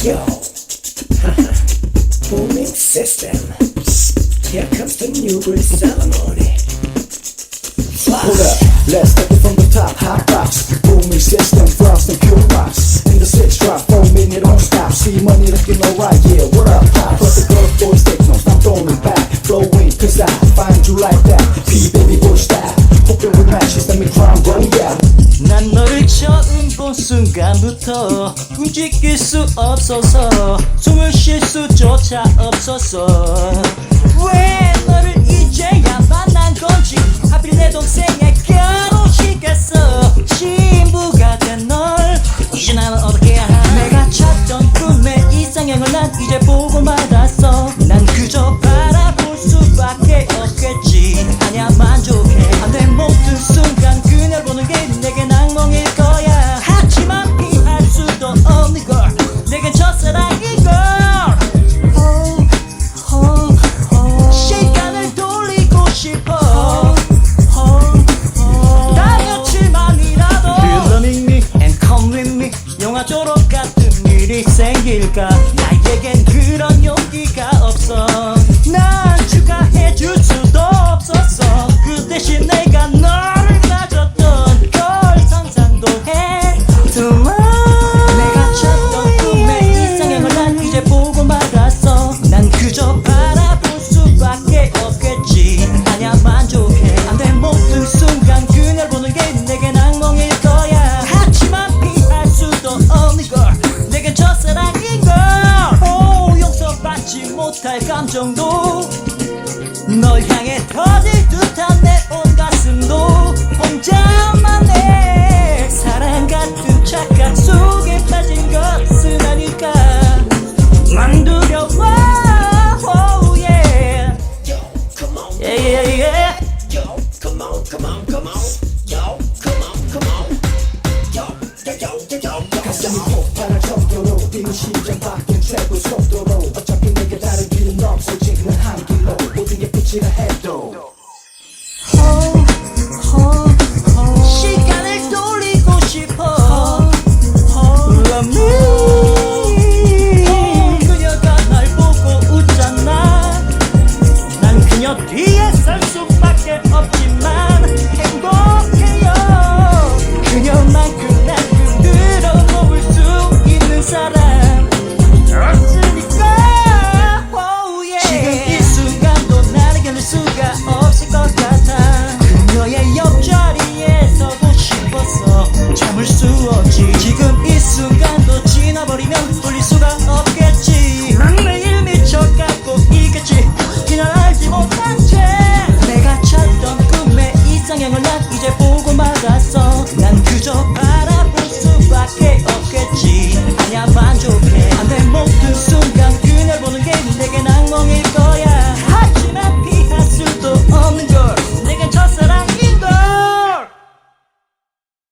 Yo, booming system. Here comes the new bridge ceremony. Hold up, let's take it from the top. Hot box, booming system, frost and pure rocks. In the six drop, four minute don't stop. See money looking alright, yeah. What up, pop? But the girl boys take no, stop throwing back. Flowing, cause I find you like that. P baby bush style. Hoping we match, just let me crown go, yeah. 순간부터 움직일 수 없어서 숨을 쉴 수조차 없었어 왜 일 못할 감정도 널 향해 터질 듯한 내 온 가슴도 혼자만의 사랑 같은 착각 속에 빠진 것은 아닐까 난 두려워 oh. 가슴이 폭발할 정도로 뛰는 심장 바뀐 최고 속 해 옆자리에서도 싶었어 참을 수 없지. 지금 이 순간도 지나버리면 돌릴 수가 없겠지. 매일 미쳐갖고 있겠지. 그냥 알지 못한 채 내가 찾던 꿈의 이상형을 난 이제 보고 말았어. 난 그저 바라볼 수밖에 없겠지. 아냐 만족